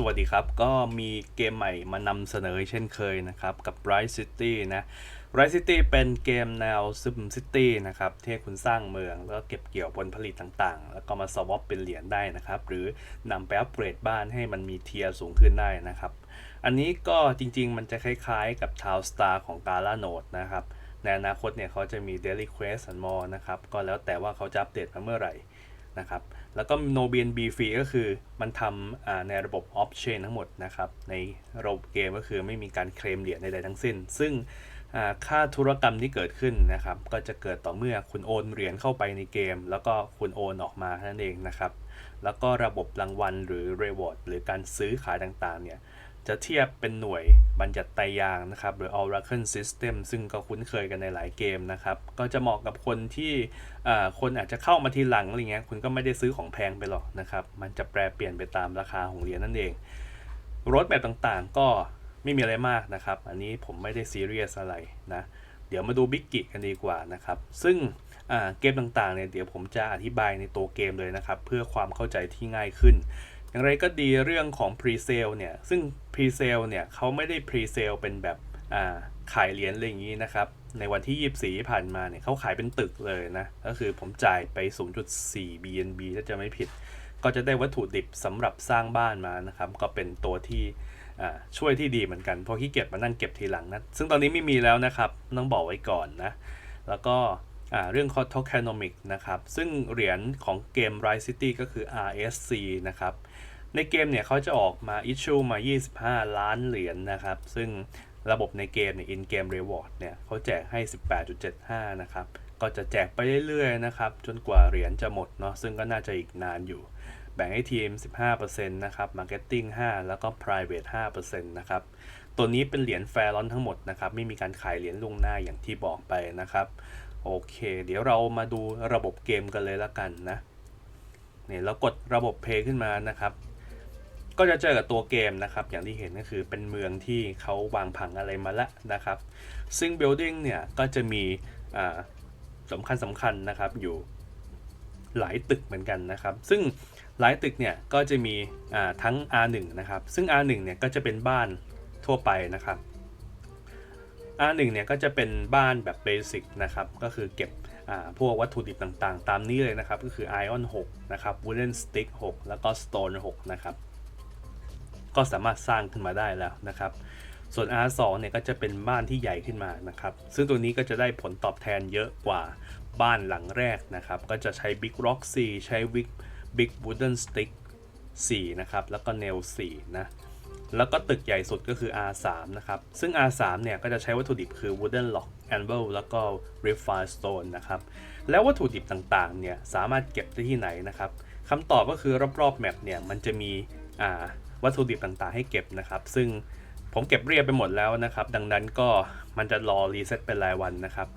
สวัสดีครับ ก็มีเกมใหม่มานำเสนอเช่นเคยนะครับ กับ Rise City นะ Rise City เป็นเกมแนว Sim City นะครับที่คุณสร้างเมือง แล้วก็เก็บเกี่ยวผลผลิตต่างๆ แล้วก็มาสวอปเป็นเหรียญได้นะครับ หรือนำไปอัปเกรดบ้านให้มันมีเทียร์สูงขึ้นได้นะครับ อันนี้ก็จริงๆ มันจะคล้ายๆ กับ Town Star ของ Gala Note นะครับในอนาคตเนี่ยเขาจะมี Daily Quest and more นะครับก็แล้วแต่ว่าเขาจะอัปเดตมาเมื่อไหร่ นะครับ แล้วก็ No BNB Free ก็คือมันทำในระบบ Off Chain ทั้งหมดนะครับ ในระบบเกมก็คือไม่มีการเคลมเหรียญใดๆทั้งสิ้น ซึ่งค่าธุรกรรมที่เกิดขึ้นนะครับ ก็จะเกิดต่อเมื่อคุณโอนเหรียญเข้าไปในเกม แล้วก็คุณโอนออกมาเท่านั่นเองนะครับ แล้วก็ระบบรางวัลหรือ Reward หรือการซื้อขายต่างๆเนี่ย จะเทียบเป็นหน่วยบัญญัติไตรยางนะครับ หรือ Oracle System ซึ่งก็คุ้นเคยกันในหลายเกมนะครับ ก็จะเหมาะกับคนที่คนอาจจะเข้ามาทีหลังอะไรเงี้ยคุณก็ไม่ได้ซื้อของแพงไปหรอกนะครับ มันจะแปรเปลี่ยนไปตามราคาของเหรียญนั่นเองรถแบบต่างๆก็ไม่มีอะไรมากนะครับ อันนี้ผมไม่ได้ซีเรียสอะไรนะ เดี๋ยวมาดูบิ๊กกิกันดีกว่านะครับ ซึ่งเกมต่างๆเนี่ยเดี๋ยวผมจะอธิบายในตัวเกมเลยนะครับ เพื่อความเข้าใจที่ง่ายขึ้น อย่างไรก็ดีเรื่องของ Pre-sale เนี่ย ซึ่ง Pre-sale เนี่ยเขาไม่ได้ Pre-sale เป็นแบบอ่าขายเหรียญอะไรอย่างนี้นะครับ ในวันที่ 24ที่ผ่านมาเนี่ยเขาขายเป็นตึกเลยนะ ก็คือผมจ่ายไป 0.4 BNB ถ้าจะไม่ผิด ก็จะได้วัตถุดิบสำหรับสร้างบ้านมานะครับ ก็เป็นตัวที่อ่าช่วยที่ดีเหมือนกันเพราะขี้เกียจมานั่งเก็บทีหลังนะ ซึ่งตอนนี้ไม่มีแล้วนะครับต้องบอกไว้ก่อนนะ แล้วก็อ่าเรื่อง tokenomic นะครับ ซึ่งเหรียญของเกม Rise City ก็คือ RSC นะครับ ในเกมเนี่ยเขาจะออกมา issue มา 25 ล้านเหรียญนะครับ ซึ่งระบบในเกมเนี่ย in game reward เนี่ยเขาแจกให้ 18.75 นะครับ ก็จะแจกไปเรื่อยๆนะครับ จนกว่าเหรียญจะหมดเนาะซึ่งก็น่าจะอีกนานอยู่ แบ่งให้ทีม 15%นะครับ marketing 5 แล้วก็ private 5%นะครับ ตัวนี้เป็นเหรียญแฟร์ลอนทั้งหมดนะครับ ไม่มีการขายเหรียญล่วงหน้าอย่างที่บอกไปนะครับ โอเค เดี๋ยวเรามาดูระบบเกมกันเลยละกันนะเนี่ยเรากดระบบ Play ขึ้นมานะครับ ก็จะเจอกับตัวเกมนะครับ อย่างที่เห็นก็คือเป็นเมืองที่เขาวางผังอะไรมาแล้วนะครับ ซึ่ง building เนี่ยก็จะมีสำคัญสำคัญนะครับอยู่หลายตึกเหมือนกันนะครับ ซึ่งหลายตึกเนี่ยก็จะมีทั้ง R1 นะครับ ซึ่ง R1 เนี่ยก็จะเป็นบ้านทั่วไปนะครับ R1 เนี่ยก็จะเป็นบ้านแบบเบสิกนะครับ ก็คือเก็บพวกวัตถุดิบต่างๆ ตามนี้เลยนะครับ ก็คือ Iron 6 นะครับ Wooden Stick 6 แล้วก็ Stone 6 นะครับ ก็สามารถสร้างขึ้นมาได้แล้วนะครับ ส่วน R2 เนี่ยก็จะเป็นบ้านที่ใหญ่ขึ้นมานะครับ ซึ่งตัวนี้ก็จะได้ผลตอบแทนเยอะกว่าบ้านหลังแรกนะครับ ก็จะใช้ Big Rock 4 ใช้ Big Big Wooden Stick 4 นะครับ แล้วก็ Nail 4 นะ แล้วก็ตึกใหญ่สุดก็คือ R3 นะครับ ซึ่ง R3 เนี่ยก็จะใช้วัตถุดิบคือ Wooden Lock Anvil แล้วก็ Refined Stone นะครับ แล้ววัตถุดิบต่างๆ เนี่ยสามารถเก็บได้ที่ไหนนะครับคำตอบก็คือรอบๆแมปเนี่ยมันจะมีอ่า วัตถุดิบต่างๆ ให้เก็บนะครับ ซึ่งผมเก็บเรียบไปหมดแล้วนะครับ ดังนั้นก็มันจะรอรีเซ็ตเป็นรายวันนะครับ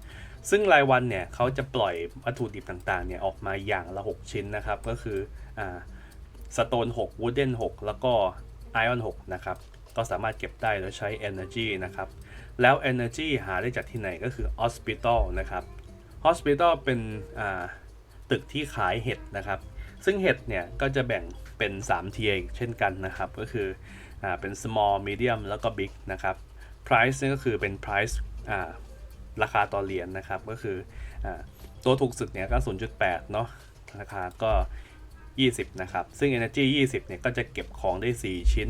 ซึ่งรายวันเนี่ยเขาจะปล่อยวัตถุดิบต่างๆเนี่ยออกมาอย่างละ 6 ชิ้นนะครับ ก็คืออ่าสโตน6 Wooden 6แล้วก็ Iron 6นะครับ ก็สามารถเก็บได้โดยใช้ Energy นะครับ แล้ว Energy หาได้จากที่ไหนก็คือ Hospital นะครับ Hospital เป็นอ่าตึกที่ขายเห็ดนะครับ ซึ่งเห็ดเนี่ยก็จะแบ่งเป็น3เทียเช่นกันนะครับ ก็คืออ่าเป็น small medium แล้วก็ big นะครับ price เนี่ยก็คือเป็น price อ่าราคาต่อเหรียญนะครับ ก็คืออาตัวถูกสุดเนี่ยก็ 0.8 เนาะราคาก็ 20 นะครับ ซึ่ง Energy 20 เนี่ยก็จะเก็บของได้ 4 ชิ้น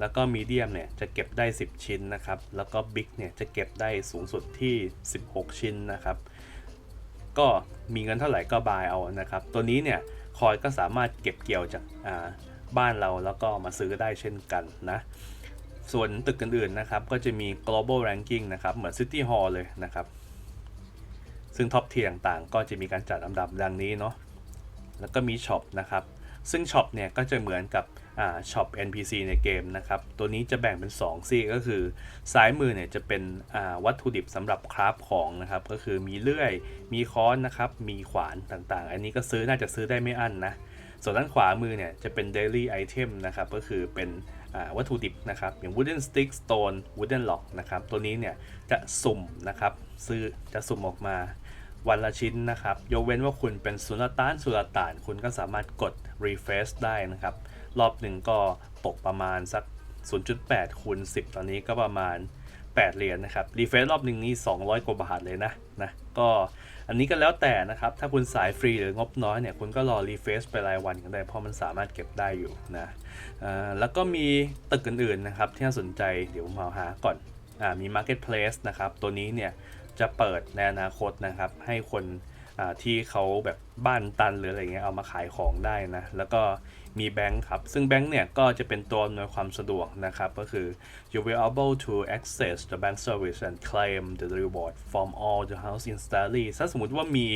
แล้วก็ Medium เนี่ยจะเก็บได้ 10 ชิ้นนะครับ แล้วก็ Big เนี่ยจะเก็บได้สูงสุดที่ 16 ชิ้นนะครับ ก็มีเงินเท่าไหร่ก็บายเอานะครับ ตัวนี้เนี่ย คอยก็สามารถเก็บเกี่ยวจากาบ้านเราแล้วก็มาซื้อได้เช่นกันนะ ส่วนตึกอื่นๆนะครับ ก็จะมี global ranking นะครับ เหมือน City Hall เลยนะครับ ซึ่งท็อปเทียต่างๆ ก็จะมีการจัดอันดับดังนี้เนาะแล้วก็มีช็อปนะครับ ซึ่งช็อปเนี่ยก็จะเหมือนกับ ช็อป NPC ในเกมนะครับ ตัวนี้จะแบ่งเป็น 2 ซี่ก็คือ ซ้ายมือเนี่ยจะเป็นวัตถุดิบสำหรับคราฟของนะครับ ก็คือมีเลื่อย มีค้อนนะครับ มีขวานต่างๆ อันนี้ก็ซื้อน่าจะซื้อได้ไม่อั้นนะ ส่วนด้านขวามือเนี่ยจะเป็น daily item นะครับ ก็คือเป็นวัตถุดิบนะครับ อย่าง wooden stick stone wooden lock นะครับ ตัวนี้เนี่ยจะสุ่มนะครับซื้อจะสุ่มออกมาวันละชิ้นนะครับ ยกเว้นว่าคุณเป็นสุลต่านสุลต่าน คุณก็สามารถกด refresh ได้นะครับ รอบหนึ่งก็ตกประมาณสัก 0.8คูณ10 ตอนนี้ก็ประมาณ 8 เหรียญนะครับ รีเฟรชรอบหนึ่งนี่200 กว่าบาทเลยนะนะก็อันนี้ก็แล้วแต่นะครับ ถ้าคุณสายฟรีหรืองบน้อยเนี่ย คุณก็รอรีเฟรชไปรายวันกันได้ เพราะมันสามารถเก็บได้อยู่นะอ่าแล้วก็มีตึกอื่นๆนะครับ ที่น่าสนใจเดี๋ยวมาหาก่อนอ่ามี Marketplace นะครับ ตัวนี้เนี่ยจะเปิดในอนาคตนะครับ ให้คน ที่เขาแบบบ้านตันหรืออะไรเงี้ยเอามาขายของได้นะแล้วก็มีแบงค์ครับ ซึ่งแบงค์เนี่ยก็จะเป็นตัวอำนวยความสะดวกนะครับ ก็คือ you will able to access the bank service and claim the reward from all the house instantly ถ้าสมมติว่ามี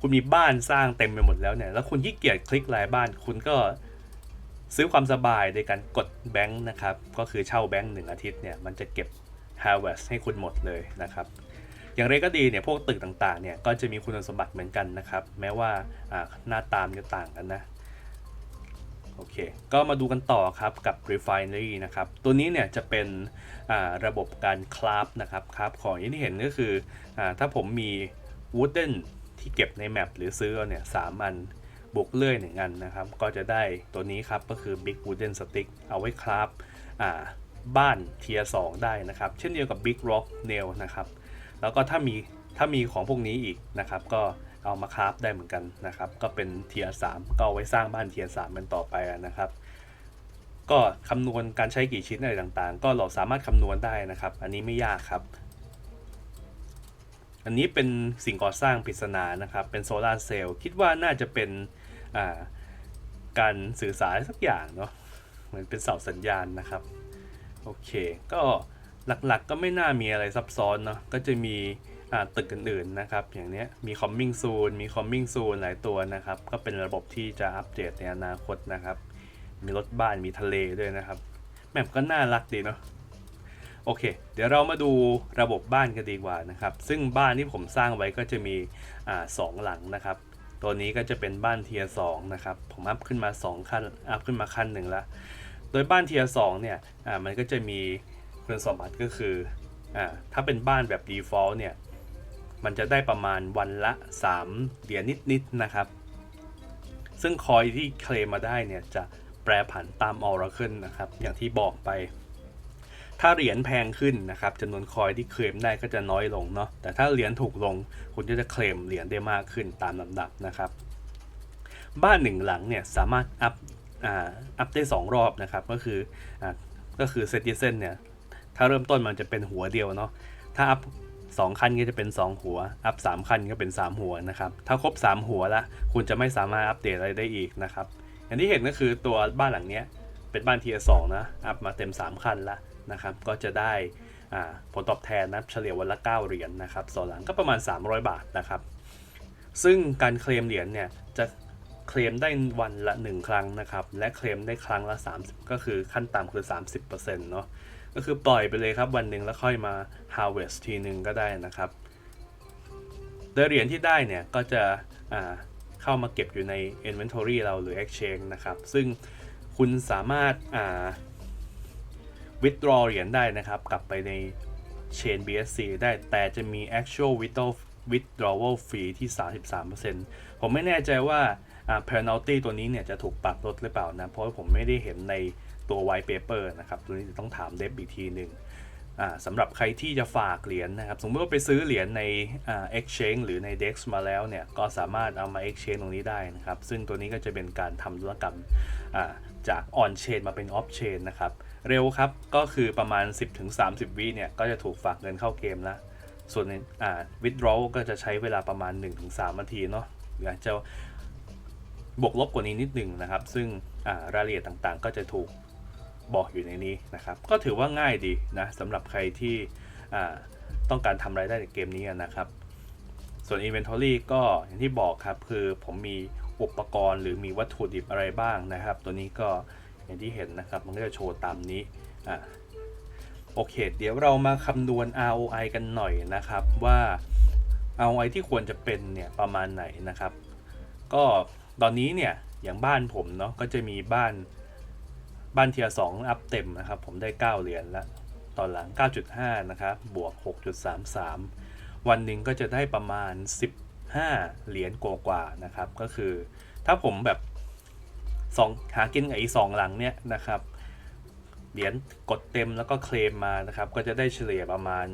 คุณมีบ้านสร้างเต็มไปหมดแล้วเนี่ย แล้วคุณขี้เกียจคลิกรายบ้าน คุณก็ซื้อความสบายในการกดแบงค์นะครับ ก็คือเช่าแบงค์หนึ่งอาทิตย์เนี่ย มันจะเก็บ harvest ให้คุณหมดเลยนะครับ อย่างไรก็ดีเนี่ยพวกตึกต่างๆเนี่ยก็จะมีคุณสมบัติเหมือนกันนะครับ แม้ว่าหน้าตามจะต่างกันนะโอเค ก็มาดูกันต่อครับกับ refinery นะครับ ตัวนี้เนี่ยจะเป็นระบบการคราฟนะครับคราฟของอย่างที่เห็นก็คืออถ้าผมมี wooden ที่เก็บในแมปหรือซื้อเนี่ยสามอันบวกเลื่อยหนึ่งอันนะครับ ก็จะได้ตัวนี้ครับ ก็คือ big wooden stick เอาไว้คราฟบ้านเทียสองได้นะครับ เช่นเดียวกับ big rock nail นะครับ แล้วก็ถ้ามีถ้ามีของพวกนี้อีกนะครับ ก็เอามาคราฟได้เหมือนกันนะครับ ก็เป็นเทียสามก็เอาไว้สร้างบ้านเทียสามเป็นต่อไปนะครับ ก็คำนวณการใช้กี่ชิ้นอะไรต่างๆ ก็เราสามารถคำนวณได้นะครับ อันนี้ไม่ยากครับ อันนี้เป็นสิ่งก่อสร้างปริศนานะครับ เป็นโซลาร์เซลล์คิดว่าน่าจะเป็นาการสื่อสารสักอย่างเนาะเหมือนเป็นเสาสัญญาณนะครับ โอเค ก็ หลักๆก็ไม่น่ามีอะไรซับซ้อนเนาะก็จะมีตึกอื่นๆนะครับ อย่างเนี้ยมี coming soon มี coming soon หลายตัวนะครับ ก็เป็นระบบที่จะอัปเดตในอนาคตนะครับ มีรถบ้านมีทะเลด้วยนะครับ แมปก็น่ารักดีเนาะโอเค เดี๋ยวเรามาดูระบบบ้านกันดีกว่านะครับ ซึ่งบ้านที่ผมสร้างไว้ก็จะมีอ่าสองหลังนะครับ ตัวนี้ก็จะเป็นบ้านเทียสองนะครับ ผมอัพขึ้นมา 2 ขั้น อัพขึ้นมาขั้นหนึ่งละ โดยบ้านเทียสองเนี่ย อ่า มันก็จะมี คุณสมบัติก็คืออ่าถ้าเป็นบ้านแบบ default เนี่ย มันจะได้ประมาณวันละ 3 เหรียญนิดๆนะครับ ซึ่งคอยที่เคลมมาได้เนี่ยจะแปรผันตาม Oracle นะครับ อย่างที่บอกไป ถ้าเหรียญแพงขึ้นนะครับจำนวนคอยที่เคลมได้ก็จะน้อยลงเนาะแต่ถ้าเหรียญถูกลง คุณก็จะเคลมเหรียญได้มากขึ้นตามลำดับนะครับ บ้านหนึ่งหลังเนี่ยสามารถอัพอัพได้ 2 รอบนะครับ ก็คืออก็คือเซติเซนเนี่ย ถ้าเริ่มต้นมันจะเป็นหัวเดียวเนาะถ้าอัพสองคันก็จะเป็น 2 หัว อัพสามคันก็เป็น 3 หัวนะครับ ถ้าครบ 3 หัวละคุณจะไม่สามารถอัปเดตอะไรได้อีกนะครับ อย่างที่เห็นก็คือตัวบ้านหลังเนี้ยเป็นบ้านเทียสองนะ อัพมาเต็ม 3 คันละนะครับ ก็จะได้ผลตอบแทนนะเฉลี่ยวันละ 9 เหรียญนนะครับสองหลังก็ประมาณ 300 บาทนะครับ ซึ่งการเคลมเหรียญเนี่ยจะเคลมได้วันละ 1 ครั้งนะครับ และเคลมได้ครั้งละ 30 ก็คือขั้นต่ำคือ 30%เนาะ ก็คือปล่อยไปเลยครับวันหนึ่งแล้วค่อยมา harvest ทีหนึ่งก็ได้นะครับ โดยเหรียญที่ได้เนี่ยก็จะเข้ามาเก็บอยู่ใน inventory เราหรือ exchange นะครับ ซึ่งคุณสามารถ withdraw เหรียญได้นะครับ กลับไปใน chain BSC ได้แต่จะมี actual withdrawal withdrawal fee ที่ 33%ผมไม่แน่ใจว่า penalty ตัวนี้เนี่ยจะถูกปรับลดหรือเปล่านะ เพราะว่าผมไม่ได้เห็นใน ตัว white paper นะครับตัวนี้จะต้องถามเดฟอีกทีหนึ่งอ่าสำหรับใครที่จะฝากเหรียญนะครับ สมมติว่าไปซื้อเหรียญใน exchange หรือใน dex มาแล้วเนี่ย ก็สามารถเอามา exchange ตรงนี้ได้นะครับ ซึ่งตัวนี้ก็จะเป็นการทำธุรกรรมอ่าจาก on chain มาเป็น off chain นะครับ เร็วครับ ก็คือประมาณ 10-30 วิเนี่ย ก็จะถูกฝากเงินเข้าเกมแล้วส่วนในอ่า withdraw ก็จะใช้เวลาประมาณ 1-3นาทีเนาะหรือาจจะบวกลบกว่านี้นิดหนึ่งนะครับ ซึ่งอ่ารายละเอียดต่างๆ ก็จะถูก บอกอยู่ในนี้นะครับ ก็ถือว่าง่ายดีนะสำหรับใครที่ต้องการทำรายได้จากเกมนี้นะครับ ส่วน Inventory ก็อย่างที่บอกครับ คือผมมีอุปกรณ์หรือมีวัตถุดิบอะไรบ้างนะครับ ตัวนี้ก็อย่างที่เห็นนะครับ มันก็จะโชว์ตามนี้อ่าโอเค เดี๋ยวเรามาคำนวณ ROI กันหน่อยนะครับว่า ROI ที่ควรจะเป็นเนี่ยประมาณไหนนะครับ ก็ตอนนี้เนี่ยอย่างบ้านผมเนาะก็จะมีบ้าน บ้านเทียสองอัพเต็มนะครับ ผมได้ 9 เหรียญแล้วตอนหลัง 9.5 นะครับ บวก 6.33 วันหนึ่งก็จะได้ประมาณ 15 เหรียญกว่าๆนะครับ ก็คือถ้าผมแบบสองหากินกับอีสองหลังเนี่ยนะครับเหรียญกดเต็มแล้วก็เคลมมานะครับ ก็จะได้เฉลี่ยประมาณ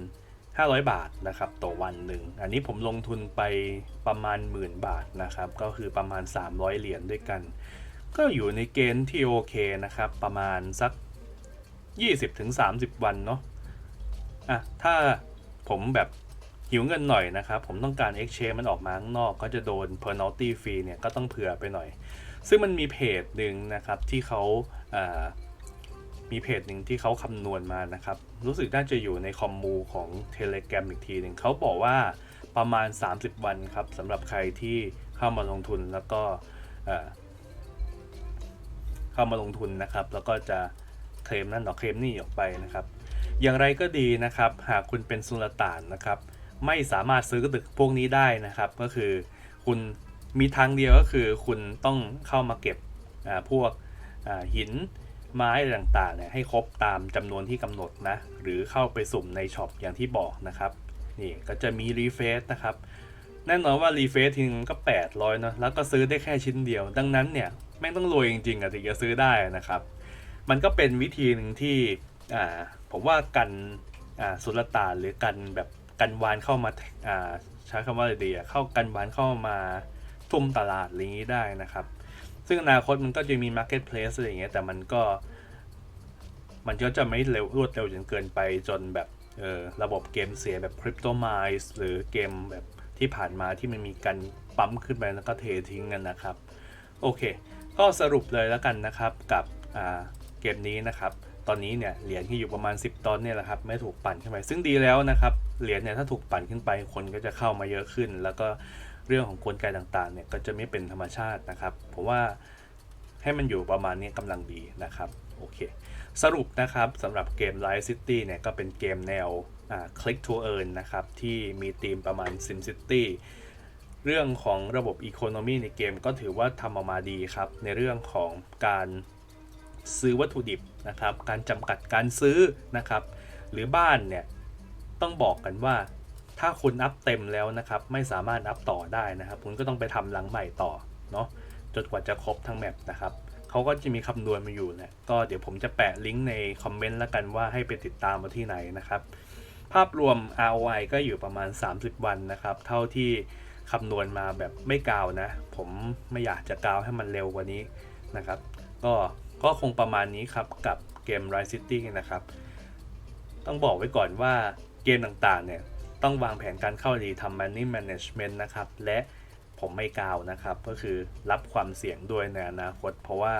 500 บาทนะครับต่อวันหนึ่ง อันนี้ผมลงทุนไปประมาณหมื่นบาทนะครับ ก็คือประมาณ 300 เหรียญด้วยกัน ก็อยู่ในเกณฑ์ที่โอเคนะครับ ประมาณสัก 20-30 วันเนาะอะถ้าผมแบบหิวเงินหน่อยนะครับ ผมต้องการ exchange มันออกมาข้างนอก ก็จะโดน penalty fee เนี่ยก็ต้องเผื่อไปหน่อย ซึ่งมันมีเพจหนึ่งนะครับที่เขาามีเพจหนึ่งที่เขาคำนวณมานะครับ รู้สึกน่าจะอยู่ในคอมมูของ Telegram อีกทีหนึ่งเขาบอกว่าประมาณ 30 วันครับสำหรับใครที่เข้ามาลงทุนแล้วก็ เข้ามาลงทุนนะครับ แล้วก็จะเคลมนั่นหรอเคลมนี่ออกไปนะครับ อย่างไรก็ดีนะครับ หากคุณเป็นสุลต่านนะครับ ไม่สามารถซื้อตึกพวกนี้ได้นะครับ ก็คือคุณมีทางเดียวก็คือคุณต้องเข้ามาเก็บอ่าพวกอ่าหินไม้ต่างๆเนี่ยให้ครบตามจำนวนที่กำหนดนะหรือเข้าไปสุ่มในช็อปอย่างที่บอกนะครับนี่ก็จะมีรีเฟซนะครับแน่นอนว่ารีเฟซทีนึงก็ 800เนอะแล้วก็ซื้อได้แค่ชิ้นเดียว ดังนั้นเนี่ย แม่งต้องรวยจริงๆอะถึงจะซื้อได้นะครับ มันก็เป็นวิธีหนึ่งที่อ่าผมว่ากันอ่าสุลต่านหรือกันแบบกันวานเข้ามาอ่าใช้คำว่าอะไรดีอะเข้ากันวานเข้ามาทุ่มตลาดอะไรอย่างนี้ได้นะครับ ซึ่งอนาคตมันก็จะมี Marketplace อะไรอย่างเงี้ยแต่มันก็มันก็จะไม่เร็วรวดเร็วจนเกินไปจนแบบเออระบบเกมเสียแบบ Crypto m i n e หรือเกมแบบที่ผ่านมาที่มันมีการปั๊มขึ้นไปแล้วก็เททิ้งกันนะครับ โอเค ก็สรุปเลยแล้วกันนะครับกับเกมนี้นะครับตอนนี้เนี่ยเหรียญที่อยู่ประมาณ 10 ตอนเนี่ยแหละครับไม่ถูกปั่นขึ้นไปซึ่งดีแล้วนะครับเหรียญเนี่ยถ้าถูกปั่นขึ้นไปคนก็จะเข้ามาเยอะขึ้น แล้วก็เรื่องของกลไกต่างๆเนี่ยก็จะไม่เป็นธรรมชาตินะครับผมว่าให้มันอยู่ประมาณนี้กำลังดีนะครับโอเคสรุปนะครับสำหรับเกม Light City เนี่ยก็เป็นเกมแนว Click to Earn นะครับที่มีธีมประมาณ Sim City เรื่องของระบบ Economy ในเกมก็ถือว่าทำออกมาดีครับ ในเรื่องของการซื้อวัตถุดิบนะครับ การจำกัดการซื้อนะครับ หรือบ้านเนี่ยต้องบอกกันว่า ถ้าคุณอัพเต็มแล้วนะครับ ไม่สามารถอัพต่อได้นะครับ คุณก็ต้องไปทำหลังใหม่ต่อเนาะจนกว่าจะครบทั้งแมปนะครับเขาก็จะมีคำนวณมาอยู่แหละก็เดี๋ยวผมจะแปะลิงก์ในคอมเมนต์แล้วกันว่าให้ไปติดตามมาที่ไหนนะครับ ภาพรวม ROI ก็อยู่ประมาณ 30 วันนะครับ เท่าที่ คำนวณมาแบบไม่กาวนะ ผมไม่อยากจะกาวให้มันเร็วกว่านี้นะครับ ก็ก็คงประมาณนี้ครับกับเกม Rise City นะครับ ต้องบอกไว้ก่อนว่าเกมต่างๆเนี่ยต้องวางแผนการเข้าดีทำ money management นะครับ และผมไม่กาวนะครับ ก็คือรับความเสี่ยงด้วยในอนาคต เพราะว่า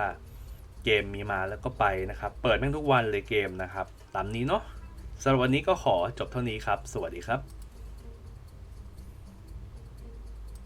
เกมมีมาแล้วก็ไปนะครับ เปิดแม่งทุกวันเลยเกมนะครับ ตามนี้เนาะสำหรับวันนี้ก็ขอจบเท่านี้ครับ สวัสดีครับ